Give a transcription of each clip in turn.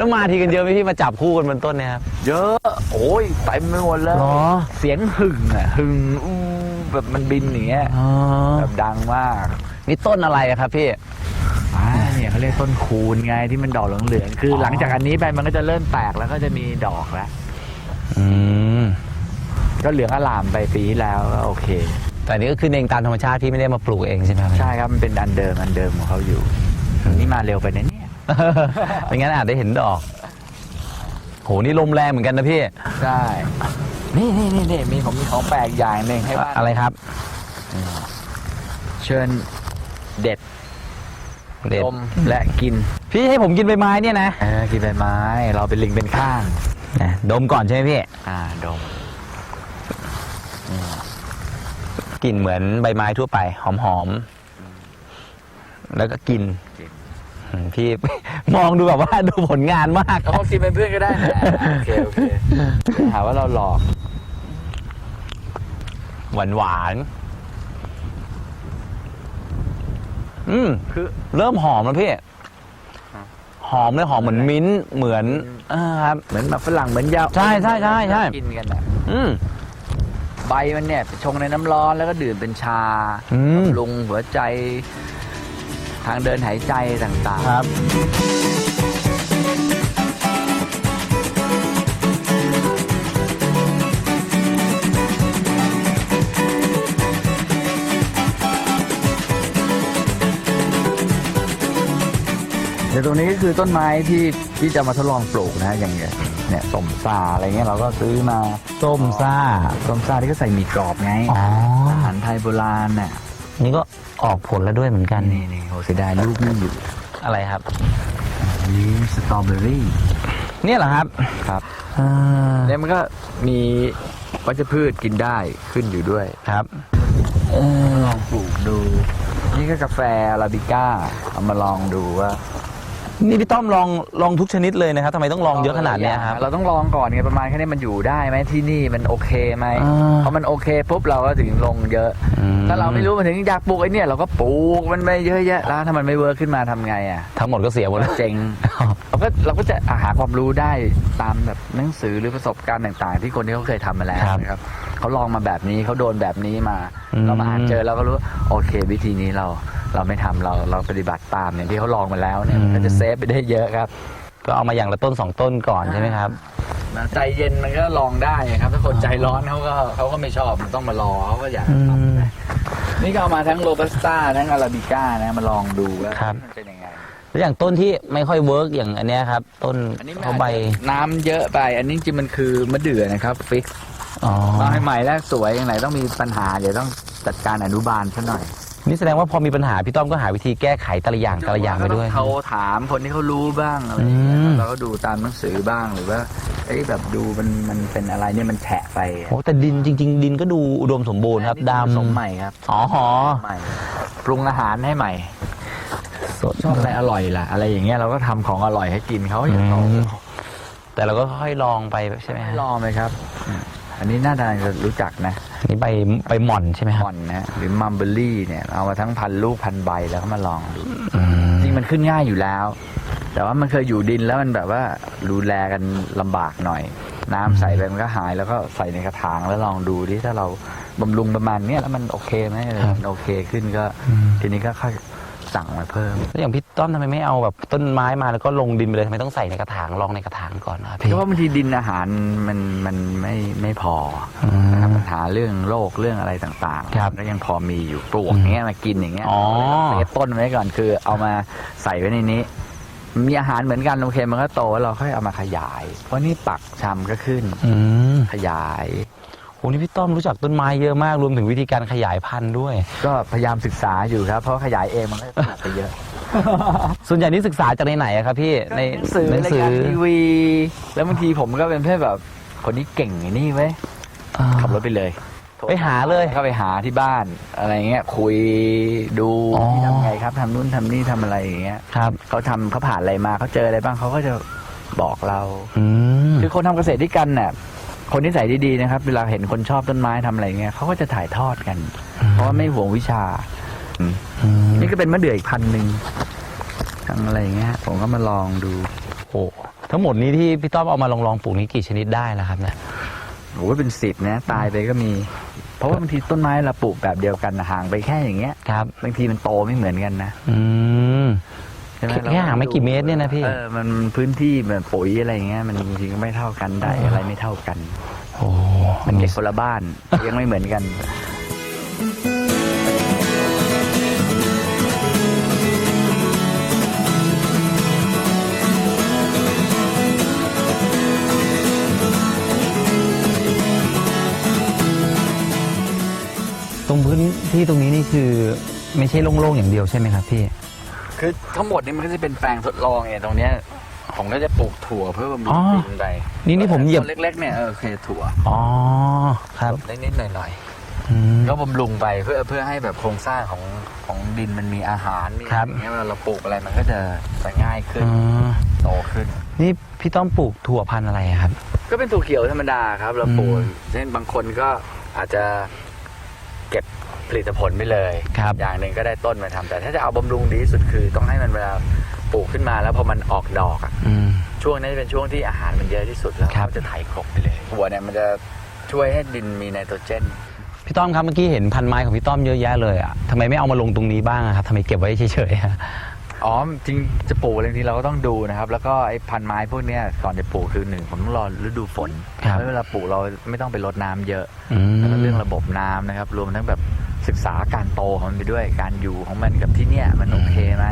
แล้วมาทีกันเยอะไหมพี่มาจับคู่กันบนต้นเนี่ยครับเยอะ โอ้ยเต็มไปหมดเลยหรอเสียงหึ่งอะหึ่งอู้แบบมันบินอย่างเงี้ยอ๋อแบบดังมากนี่ต้นอะไรอะครับพี่ อ่าเนี่ยเขาเรียกต้นคูณไงที่มันดอกเหลืองๆคือออ หลังจากอันนี้ไปมันก็จะเริ่มแตกแล้วก็จะมีดอกแล้วอืมก็เหลืองอลามไปปีที่แล้วก็โอเค แต่นี่ก็คือเองตามธรรมชาติที่ไม่ได้มาปลูกเองใช่ไหมครับใช่ครับมันเป็นอันเดิมอันเดิมของเขาอยู่นี่มาเร็วไปนะเนี่ย ไม่งั้นอาจได้เห็นดอก โห นี่ลมแรงเหมือนกันนะพี่ ใช่นี่นี่นี่นี่มีผมมีของแปลกอย่างหนึ่งให้บ้านอะไรครับ เชิญเด็ดเด็ด ดมและกินพี่ให้ผมกินใบไม้เนี่ยนะเออกินใบไม้ เราเป็นลิงเป็นข้าง นะดมก่อนใช่ไหมพี่ อ่าดมกลิ่นเหมือนใบไม้ทั่วไป หอมๆ แล้วก็กินกินอืม พี่ มองดูแบบว่าดูผลงานมาก เขากินเป็นเพื่อนก็ได้นะโอเคโอเคหาว่าเราหลอก หวานหวานๆอืม คือ เริ่มหอมแล้วพี่หอมเลยหอมเหมือนมิ้นท์เหมือนอ่าครับ เหมือนแบบฝรั่งเหมือนยาใช่ใช่ใช่ใช่กินกันอะอืม ใบมันเนี่ยชงในน้ำร้อนแล้วก็ดื่มเป็นชาอืม บำรุงหัวใจ ทางเดินหายใจต่างครับ ๆ เดี๋ยวตรงนี้ก็คือต้นไม้ที่ที่จะมาทดลองปลูกนะอย่างเงี้ยเนี่ยส้มซาอะไรเงี้ยเราก็ซื้อมาส้มซ่า ส้มซาที่ก็ใส่หมีกรอบไงอ๋อ อาหารไทยโบราณน่ะ นี่ก็ออกผลแล้วด้วยเหมือนกัน นี่นี่โหเสียดายลูกไม่อยู่อะไรครับ อันนี้สตรอเบอรี่เนี่ยเหรอครับครับอ่าเนี่ยมันก็มีวัชพืชกินได้ขึ้นอยู่ด้วยครับลองปลูกดู นี่ก็กาแฟอาราบิก้าเอามาลองดูว่า นี่พี่ต้อมลองลองทุกชนิดเลยนะครับทำไมต้องลองเยอะขนาดเนี้ยครับ เราต้องลองก่อนไงประมาณแค่นี้มันอยู่ได้ไหมที่นี่มันโอเคไหมอ่าพอมันโอเคปุ๊บเราก็ถึงลงเยอะอืม ถ้าเราไม่รู้มันถึงอยากปลูกไอ้เนี่ยเราก็ปลูกมันไปเยอะแยะแล้วถ้ามันไม่เวิร์กขึ้นมาทำไงอะทั้งหมดก็เสียหมดแล้วเจ๋งเราก็เราก็จะหาความรู้ได้ตามแบบหนังสือหรือประสบการณ์ต่าง ๆ ที่คนที่เขาเคยทำมาแล้วครับนะครับ เขาลองมาแบบนี้เขาโดนแบบนี้มาอืมเรามาอ่านเจอเราก็รู้โอเค วิธีนี้เราเราไม่ทำเราเราปฏิบัติตามอย่างที่เขาลองมาแล้วเนี่ยมันก็จะเซฟไปได้เยอะครับ ก็เอามาอย่างละต้นสองต้นก่อนใช่ไหมครับใจเย็นมันก็ลองได้ครับถ้าคนใจร้อนเขาก็เขาก็ไม่ชอบมันต้องมารอเขาก็อยากอืมทำนะนี่ก็เอามาทั้งโรบัสต้าทั้งอาราบิก้านะมาลองดูว่าครับมันเป็นยังไงแล้วอย่างต้นที่ไม่ค่อยเวิร์กอย่างอันเนี้ยครับ ต้นอันนี้เขาใบน้ำเยอะไป อันนี้จริงๆมันคือมะเดื่อนะครับฟิก อ๋อมาใหม่ๆแล้วสวยอย่างไรต้องมีปัญหาเดี๋ยวต้องจัดการอนุบาลซะหน่อยนี่แสดงว่าพอมีปัญหาพี่ต้อมก็หาวิธีแก้ไขแต่ละอย่างแต่ละอย่างไปด้วย เขาถามคนที่เขารู้บ้างอะไรอย่างเงี้ยอืมเราก็ดูตามหนังสือบ้างหรือว่าไอ้ยแบบดูมันมันเป็นอะไรเนี่ยมันแฉะไปอะโอ้แต่ดินจริง ๆ ดินก็ดูอุดมสมบูรณ์ครับดผสมใหม่ครับำอ๋อหอใหม่ปรุงอาหารให้ใหม่สดชอบอะไรอร่อยล่ะ อะไรอย่างเงี้ยเราก็ทำของอร่อยให้กินเขาอย่างเขาอืมแต่เราก็ค่อยๆลองไปใช่ไหมให้ฮะลองไหมครับ อืมอันนี้น่าจะรู้จักนะอันนี่ใบใบหม่อนใช่ไหมคหรับม่อนนะหรือมัมเบอรี่เนี่ยเอามาทั้งพันลูกพันใบแล้วก็มาลองดู อืมจริงมันขึ้นง่ายอยู่แล้ว แต่ว่ามันเคยอยู่ดินแล้วมันแบบว่าดูแลกันลำบากหน่อย น้ำใส่ไปมันก็หายแล้วก็ใส่ในกระถางแล้วลองดูที่ถ้าเราบำรุงประมาณเนี้ยแล้วมันโอเคไหมมันโอเคขึ้นก็ ทีนี้ก็ค่อย สั่งมาเพิ่มแล้วอย่างพี่ต้อมทำไมไม่เอาแบบต้นไม้มาแล้วก็ลงดินไปเลยทำไมต้องใส่ในกระถางลองในกระถางก่อนนะครับพี่เพราะว่าบางทีดินอาหารมันมันไม่ไม่พออืนะครับมปัญหาเรื่องโรคเรื่องอะไรต่างครับๆก็ยังพอมีอยู่ปลวกอย่างเงี้ยมากินอย่างเงี้ยอ๋อเซฟต้นไว้ก่อนคือ เอามาใส่ไว้ในนี้ มีอาหารเหมือนกันโอเคมันก็โตแล้วเราค่อยเอามาขยาย เพราะนี่ปักชำก็ขึ้น อืมขยาย โหนี่พี่ต้อมรู้จักต้นไม้เยอะมากรวมถึงวิธีการขยายพันธุ์ด้วย ก็พยายามศึกษาอยู่ครับ เพราะขยายเองมันก็ปลูกไปเยอะ ส่วนใหญ่นี่ศึกษาจากในไหนอะครับพี่ในหนังสือหนังรายสือการทีวี แล้วบางทีผมก็เป็นแค่แบบคนนี้เก่งไอ้นี่เว้ยอ่า ขับรถไปเลยไปหาเลยก็ไปหาที่บ้านอะไรเงี้ยคุยดูอ๋อที่ทำไงครับทำนู่นทำนี่ทำอะไรอย่างเงี้ยครับเขาทำเขาผ่านอะไรมาเขาเจออะไรบ้างเขาก็จะบอกเรา อืม คือคนทำเกษตรด้วยกันเนี่ย คนที่ใส่ดีๆนะครับ เวลาเห็นคนชอบต้นไม้ทำอะไรเงี้ยเขาก็จะถ่ายทอดกัน เพราะว่าไม่ห่วงวิชาอืมนี่ก็เป็นมะเดื่ออีกพันหนึ่งทางอะไรเงี้ยผมก็มาลองดูโอ้ทั้งหมดนี้ที่พี่ต้อมเอามาลองลองปลูกนี้กี่ชนิดได้แล้วครับเนี่ยโอ้โหเป็นสิบนะ ตายไปก็มี เพราะว่าบางทีต้นไม้เราปลูกแบบเดียวกันห่างไปแค่อย่างเงี้ยครับบางทีมันโตไม่เหมือนกันนะ อืม ใช่ไหมแค่ห่างไม่กี่เมตรเนี่ยนะพี่ เออมันพื้นที่แบบปุ๋ยอะไรอย่างเงี้ยมันจริงๆก็ไม่เท่ากันได้อะไรไม่เท่ากันโอ้มันเก็บคนละบ้านยังไม่เหมือนกันตรงพื้นที่ตรงนี้นี่คือไม่ใช่โล่งๆอย่างเดียวใช่ไหมครับพี่ คือทั้งหมดนี่มันก็จะเป็นแปลงทดลองไงตรงเนี้ยผมก็จะปลูกถั่วเพื่อบำรุอ๋งอดินไปนี่นี่ผมเหยียบต้นเล็ก ๆเนี่ยเออโอเคถั่วอ๋อครับนิดๆหน่อยอืม ๆก็บำรุงไปเพื่อเพื่อให้แบบโครงสร้างของของดินมันมีอาหารมีครับอย่างเงี้ยเวลาเราปลูกอะไรมันก็จะจะง่ายขึ้นอ๋อโตขึ้น นี่พี่ต้อมปลูกถั่วพันธุ์อะไรอะครับ ก็เป็นถั่วเขียวธรรมดาครับเราปลูกอืม เช่นบางคนก็อาจจะเก็บ ผลิตผลไปเลยครับอย่างหนึ่งก็ได้ต้นมาทำแต่ถ้าจะเอาบำรุงดีที่สุดคือ ต้องให้มันเวลาปลูกขึ้นมาแล้วพอมันออกดอกอะอืมช่วงนั้นเป็นช่วงที่อาหารมันเยอะที่สุดแล้วครับมันจะไถกลบไปเลยหัวเนี่ยมันจะช่วยให้ดินมีไนโตรเจนพี่ต้อมครับเมื่อกี้เห็นพันไม้ของพี่ต้อมเยอะแยะเลยอะทำไมไม่เอามาลงตรงนี้บ้างอะครับทำไมเก็บไว้เฉยๆอะอ๋อจริงจะปลูกอะไรทีเราก็ต้องดูนะครับ แล้วก็ไอ้พันไม้พวกเนี้ยก่อนจะปลูกคือหนึ่งผมต้องรอฤดูฝนครับแล้วเวลาปลูกเราไม่ต้องไปรดน้ำเยอะอืมแล้วก็เรื่องระบบน้ำนะครับ รวมทั้งแบบ ศึกษาการโตของมันไปด้วย การอยู่ของมันกับที่เนี้ยมันโอเคไหม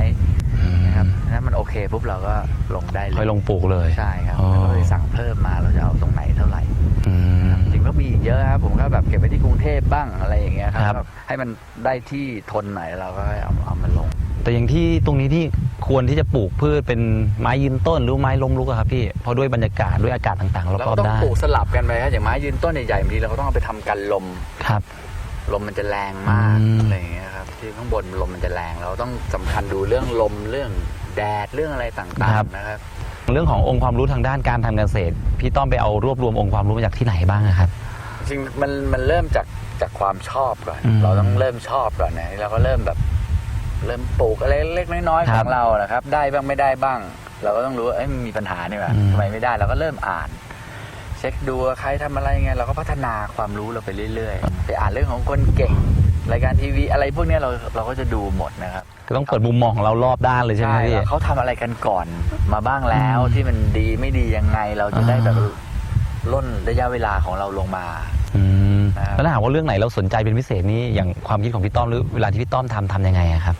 นะครับถ้ามันโอเคปุ๊บเราก็ลงได้เลค่อยยลงปลูกเลยใช่ครับอ๋อแล้วก็เลยสั่งเพิ่มมาเราจะเอาตรงไหนเท่าไหร่อืมจริงก็มีอีกเยอะครับผมก็แบบเก็บไว้ที่กรุงเทพบ้างอะไรอย่างเงี้ยครับครับแบบให้มันได้ที่ทนหน่อยเราก็เอาเอามาลง แต่อย่างที่ตรงนี้ที่ควรที่จะปลูกพืชเป็นไม้ยืนต้นหรือไม้ล้มลุกอะครับพี่เพราะด้วยบรรยากาศด้วยอากาศต่างๆรเราอก็บต้อๆงด้านปลูกสลับกันไปครับอย่างไม้ยืนต้นใหญ่ๆบางทีเราก็ต้องเอาไปทำกันลมครับ ลมมันจะแรงมากอืม อะไรอย่างเงี้ยครับที่ข้างบนลมมันจะแรงเราต้องสำคัญดูเรื่องลมเรื่องแดดเรื่องอะไรต่างๆนะครับ เรื่องขององค์ความรู้ทางด้านการทำเกษตร พี่ต้อมไปเอารวบรวมองค์ความรู้มาจากที่ไหนบ้างอะครับ จริงๆมันมันเริ่มจากจากความชอบก่อน อืมเราต้องเริ่มชอบก่อนนะเราก็เริ่มแบบ เริ่มปลูกอะไรเล็กๆน้อยๆคขรัอบงเรานะครับ ได้บ้างไม่ได้บ้าง เราก็ต้องรู้ว่าเอ้ยมันมีปัญหานี่หว่าอืม ทำไมไม่ได้เราก็เริ่มอ่าน เช็คดูว่าใครทำอะไรไงเราก็พัฒนาความรู้เราไปเรื่อยๆ ไปอ่านเรื่องของคนเก่งรายการทีวีอะไรพวกเนี้ยเราเราก็จะดูหมดนะครับก็ต้องเปิดมุมมองของเรารอบด้านเลยใช่ไหมพี่ว่าเขาทำอะไรกันก่อนมาบ้างแล้วอืมที่มันดีไม่ดียังไงเราจะได้แบบอ่าล่นระยะเวลาของเราลงมาอืมนะครับแล้วถ้าหากว่าเรื่องไหนเราสนใจเป็นพิเศษนี่อย่างความคิดของพี่ต้อมหรือเวลาที่พี่ต้อมทำทำยังไงอะครับ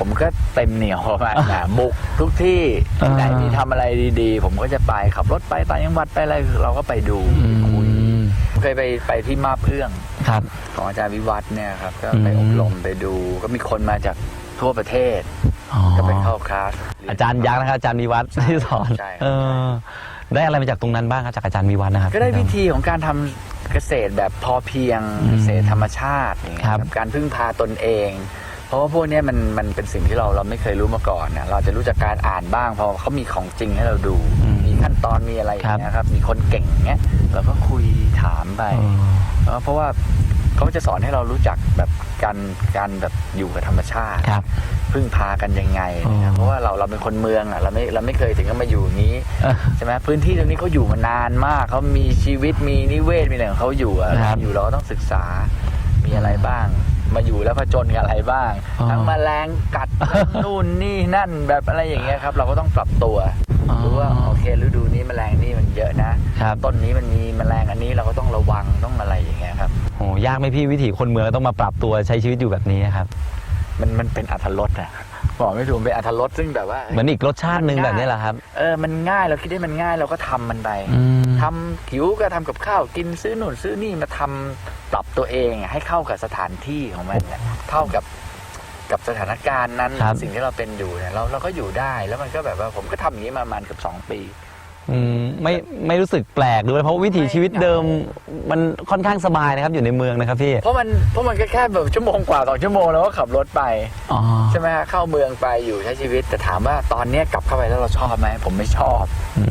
ผมก็เต็มเหนียวมากนะบุกทุกที่อ่าที่ไหนมีทำอะไรดีๆ ผมก็จะไปขับรถไปต่างจังหวัดไปอะไรเราก็ไปดูไปคุยมเคยไปไปที่มาบเอื้องครับ ของอาจารย์วิวัฒน์เนี่ยครับก็อืมไปอบรมไปดู ก็มีคนมาจากทั่วประเทศอ๋อก็ไปเข้าคลาสอาจารย์ยักษ์นะครับอาจารย์วิวัฒน์ที่สอนใช่ครับเออได้อะไรมาจากตรงนั้นบ้างครับจากอาจารย์วิวัฒน์นะครับก็ได้วิธีของการทำเกษตรแบบพอเพียงอืมเกษตรธรรมชาติอย่างเงี้ยครับการพึ่งพาตนเอง เพราะว่าพวกเนี้ยมันมันเป็นสิ่งที่เราเราไม่เคยรู้มาก่อนนะเราจะรู้จากการอ่านบ้างพอเขามีของจริงให้เราดูอืมมีขั้นตอนมีอะไรอย่างเงี้ยครับ มีคนเก่งอย่างเงี้ยเราก็คุยถามไปเออเพราะว่าเขาจะสอนให้เรารู้จักแบบการการแบบอยู่กับธรรมชาติครับพึ่งพากันยังไงอ๋อนะครับเพราะว่าเราเราเป็นคนเมืองอะเราไม่เราไม่เคยถึงกับมาอยู่อย่างนี้เออใช่ไหมพื้นที่ตรงนี้เขาอยู่มานานมากเขามีชีวิตมีนิเวศมีอะไรของเขาอยู่อะครับอยู่เราก็ต้องศึกษามีอะไรบ้าง มาอยู่แล้วผจญกับอะไรบ้าง อ๋อ ทั้งแมลงกัดนู่นนี่นั่นแบบอะไรอย่างเงี้ยครับ เราก็ต้องปรับตัวอ๋อรู้ว่าโอเคฤดูนี้แมลงนี่มันเยอะนะครับต้นนี้มันมีแมลงอันนี้เราก็ต้องระวังต้องอะไรอย่างเงี้ยครับ โหยากไหมพี่วิถีคนเมืองต้องมาปรับตัวใช้ชีวิตอยู่แบบนี้ครับ มันมันเป็นอัธรสอะ บอกไม่ถูกมันเป็นอัธรสซึ่งแบบว่าเหมือนอีกรสชาติหนึ่งแบบนี้แหละครับ เออมันง่ายเราคิดได้มันง่ายเราก็ทำมันไปอืมทำหิวก็ทำกับข้าวกินซื้อนู่นซื้อนี่มาทำปรับตัวเองอะให้เข้ากับสถานที่ของมันเนี่ยเข้ากับกับสถานการณ์นั้นครับสิ่งที่เราเป็นอยู่เนี่ยเราเราก็อยู่ได้แล้วมันก็แบบว่าผมก็ทำอย่างนี้มาประมาณเกือบสองปี อืมไม่ไม่รู้สึกแปลกด้วยเพราะวิถีชีวิตเดิมมันค่อนข้างสบายนะครับอยู่ในเมืองนะครับพี่เพราะมันเพราะมันก็แค่แบบชั่วโมงกว่าสองชั่วโมงแล้วก็ขับรถไปอ๋อใช่ไหมฮะเข้าเมืองไปอยู่ใช้ชีวิตแต่ถามว่าตอนเนี้ยกลับเข้าไปแล้วเราชอบไหมผมไม่ชอบ อื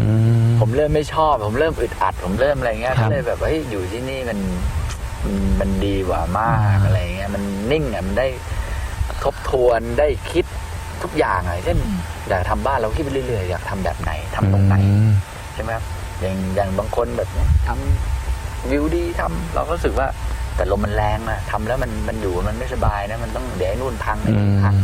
ม ผมเริ่มไม่ชอบ ผมเริ่มอึดอัด ผมเริ่มอะไรเงี้ยครัก็บเลยแบบว่าเฮ้ยอยู่ที่นี่มันมันมันดีกว่ามากอะไรเงี้ยมันนิ่งอะมันได้ทบทวนได้คิด ทุกอย่างอะเช่นอยากทำบ้านเราคิดไปเรื่อยๆอยากทำแบบไหนทำตรงไหนอืมช่ไหมครับอย่างอย่างบางคนแบบทำวิวดีทำเราก็รู้สึกว่า แต่ลมมันแรงอะทำแล้วมันมันอยู่มันไม่สบายนะมันต้องเดี๋ยวไอ้นู่นพังไอ้อืนี่มพัง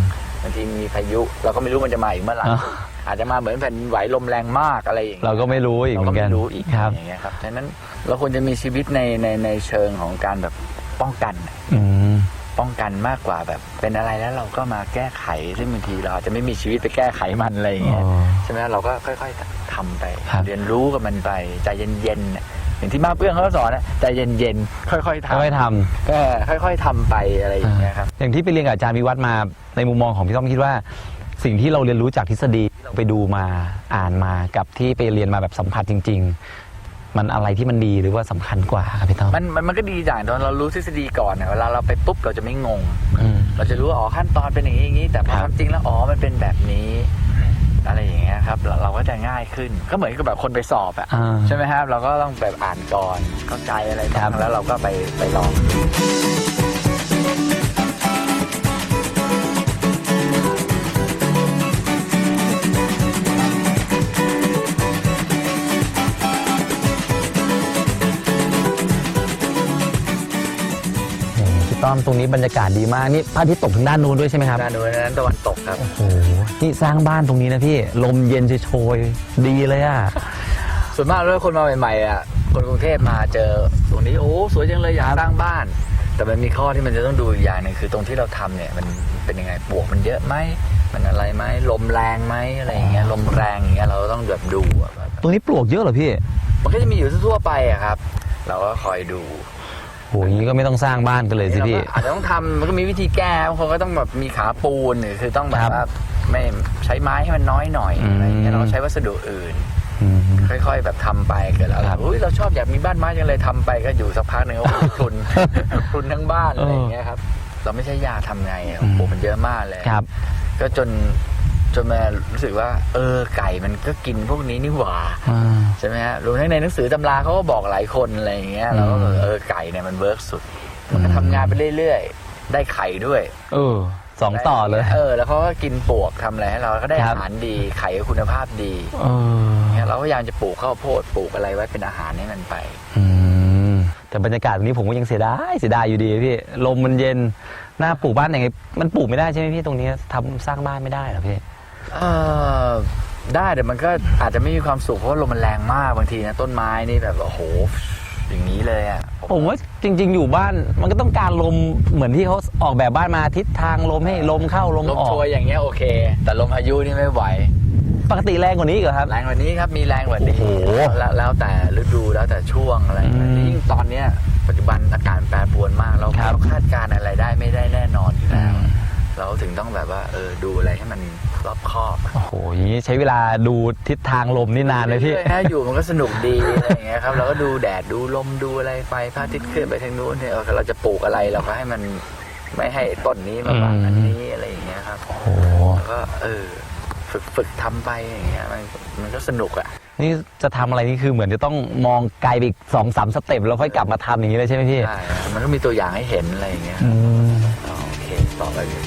บางทีมีพายุเราก็ไม่รู้มันจะมาอีกเมื่อไหร่อะอาจจะมาเหมือนแผ่นดินไหวลมแรงมากอะไรอย่างเงี้ยเราก็ไม่รู้อีกเราเหมืก็อนกัไม่นรู้อีกครับอย่างเงี้ยครับฉะนั้นเราควรจะมีชีวิตในในในเชิงของการแบบป้องกันอืม ป้องกันมากกว่าแบบเป็นอะไรแล้วเราก็มาแก้ไขซึ่งบางทีเราอาจจะไม่มีชีวิตไปแก้ไขมันอะไรอย่างเงี้ยอ๋อใช่ไหมเราก็ค่อย ๆทำไปครับเรียนรู้กับมันไปใจเย็นๆน่ะอย่างที่มาเพื่อนเขาสอนนะใจเย็นๆค่อยๆทำค่อยๆทำเออค่อยๆทำไปอะไรอย่างเงี้ยครับอย่างที่ไปเรียนกับอาจารย์วิวัฒน์มาในมุมมองของพี่ต้อมคิดว่า สิ่งที่เราเรียนรู้จากทฤษฎีที่เราไปดูมาอ่านมากับที่ไปเรียนมาแบบสัมผัสจริง ๆ มันอะไรที่มันดีหรือว่าสำคัญกว่าครับพี่ต้อม มันมันมันก็ดีอย่างตอนเรารู้ทฤษฎีก่อนเนี่ยเวลาเราไปปุ๊บเราจะไม่งง อืม เราจะรู้ว่าอ๋อขั้นตอนเป็นอย่างนี้อย่างนี้ แต่พอครับ ทำจริงแล้วอ๋อมันเป็นแบบนี้ อะไรอย่างเงี้ยครับเราเราก็จะง่ายขึ้นก็เหมือนกับแบบคนไปสอบอะอ่า ใช่ไหมครับ เราก็ต้องแบบอ่านก่อนเข้าใจอะไรครับ้างบแล้วเราก็ไปไปลอง มตรงนี้บรรยากาศดีมากนี่พระอาทิตย์ตกทางด้านนู้นด้วยใช่ไหมครับด้านนู้นนั้นตะวันตกครับโอ้โหนี่สร้างบ้านตรงนี้นะพี่ลมเย็นโชยๆดีเลยอะส่วนมากแล้วคนมาใหม่ๆอะคนกรุงเทพมาเจอตรงนี้โอ้สวยจังเลยอยากสร้างบ้าน แต่มันมีข้อที่มันจะต้องดูอีกอย่างหนึ่งคือตรงที่เราทำเนี่ยมันเป็นยังไงปลวกมันเยอะไหมมันอะไรไหมลมแรงไหมอะไรอย่างเงี้ยลมแรงอย่างเงี้ยเราต้องแบบดูอะแบบตรงนี้ปลวกเยอะเหรอพี่มันก็จะมีอยู่ทั่วๆไปอะครับ เราก็คอยดูโห อย่างนี้ก็ไม่ต้องสร้างบ้านกันเลยสิพี่เราก็อาจจะต้องทำมันก็มีวิธีแก้บางคนก็ต้องแบบมีขาปูนหรือคือต้องแบครับบว่าไม่ใช้ไม้ให้มันน้อยหน่อยอืมอะไรอย่างเงี้ยเราก็ใช้วัสดุอื่นอืมค่อย ๆ แบบทำไปเกิดแล้วครับอุ้ยเราชอบอยากมีบ้านไม้จังเลยทำไปก็อยู่สักพักหนึ่งก็พรุนพรุนทั้งบ้านอะไรอย่างเงี้ยครับ เราไม่ใช่ยาทำไงอะอืมโอ้โหมันเยอะมากเลยครับก็จน จนมารู้สึกว่า เออไก่มันก็กินพวกนี้นี่หว่าอ่า ใช่ไหมฮะรวมทั้งในหนังสือตำราเขาก็บอกหลายคนอะไรอย่างเงี้ยเราก็อืมเออไก่เนี่ยมันเวิร์กสุด มันก็ทำงานไปเรื่อยๆ ได้ไข่ด้วย เออสองต่อเลย เออ แล้วเขาก็กินปลวกทำอะไรให้เราก็ได้ครัอาบ หารดี ไข่ก็คุณภาพดีเออเนี่ยเราก็พยายามจะปลูกข้าวโพดปลูกอะไรไว้เป็นอาหารให้มันไป อืมแต่บรรยากาศตรงนี้ผมก็ยังเสียดายเสียดายอยู่ดีพี่ ลมมันเย็นหน้าปลูกบ้านยังไงมันปลูกไม่ได้ใช่ไหมพี่ตรงนี้ทำสร้างบ้านไม่ได้เหรอพี่ เออได้แต่มันก็อาจจะไม่มีความสุขเพราะว่าลมมันแรงมากบางทีนะต้นไม้นี่แบบโอ้โหอย่างนี้เลยอะผมว่าจริง ๆ อยู่บ้านมันก็ต้องการลมเหมือนที่เขาออกแบบบ้านมาทิศทางลมให้ลมเข้าลมลมออกโชยอย่างเงี้ยโอเค แต่ลมพายุนี่ไม่ไหว ปกติแรงกว่านี้อีกเหรอครับ แรงกว่านี้ครับมีแรงกว่านี้โอ้โหแล้วแล้วแต่ฤดูแล้วแต่ช่วงอะไรอย่างเงี้ยอืมยิ่งตอนเนี้ยปัจจุบันอากาศแปรปรวนมากเราครับ เราคาดการณ์อะไรได้ไม่ได้แน่นอนอยู่แล้วอืม เราถึงต้องแบบว่าเออดูอะไรให้มันรอบคอบอะโอ้โหอย่างนี้ใช้เวลาดูทิศทางลมนี่นานเลยพี่ รื่อๆนะอยู่มันก็สนุกดี อะไรอย่างเงี้ยครับเราก็ดูแดดดูลมดูอะไรไปพระอาทิตย์ขึ้นไปทางนู้นเนี่ยเออเราจะปลูกอะไรเราก็ให้มันไม่ให้ต้นนี้มาบังอืมอันนี้อะไรอย่างเงี้ยครับโอ้โห แล้วก็เออฝึกฝึกทำไปอย่างเงี้ยมันมันก็สนุกอะ นี่จะทำอะไรนี่คือเหมือนจะต้องมองไกลไปอีกสองสามสเต็ปแล้วค่อยกลับมาทำอย่างนี้เลยใช่ไหมพี่ ใช่มันก็มีตัวอย่างให้เห็นอะไรอย่างเงี้ย อืมอ๋อโอเค ต่อไปเรื่อย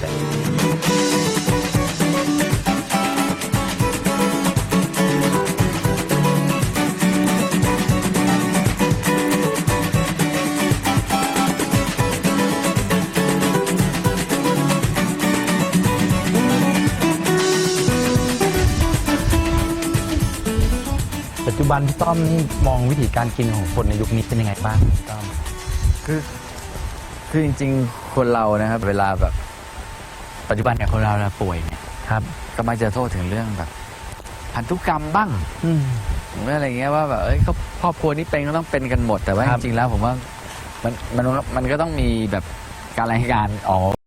ปัจจุบันพี่ต้อมนี่มองวิธีการกินของคนในยุคนี้เป็นยังไงบ้างพี่ต้อม คือ คือจริงๆ คนเรานะครับ เวลาแบบ ปัจจุบันเนี่ยคนเราเวลาป่วยเนี่ยครับ ก็มักจะโทษถึงเรื่องแบบพันธุกรรมบ้างอืม หรืออะไรเงี้ยว่าแบบเอ้ยก็ครอบครัวนี้เป็นก็ต้องเป็นกันหมดแต่ว่าครัจบ ริงๆแล้วผมว่ามันมันมันก็ต้องมีแบบการรายงานอ๋อ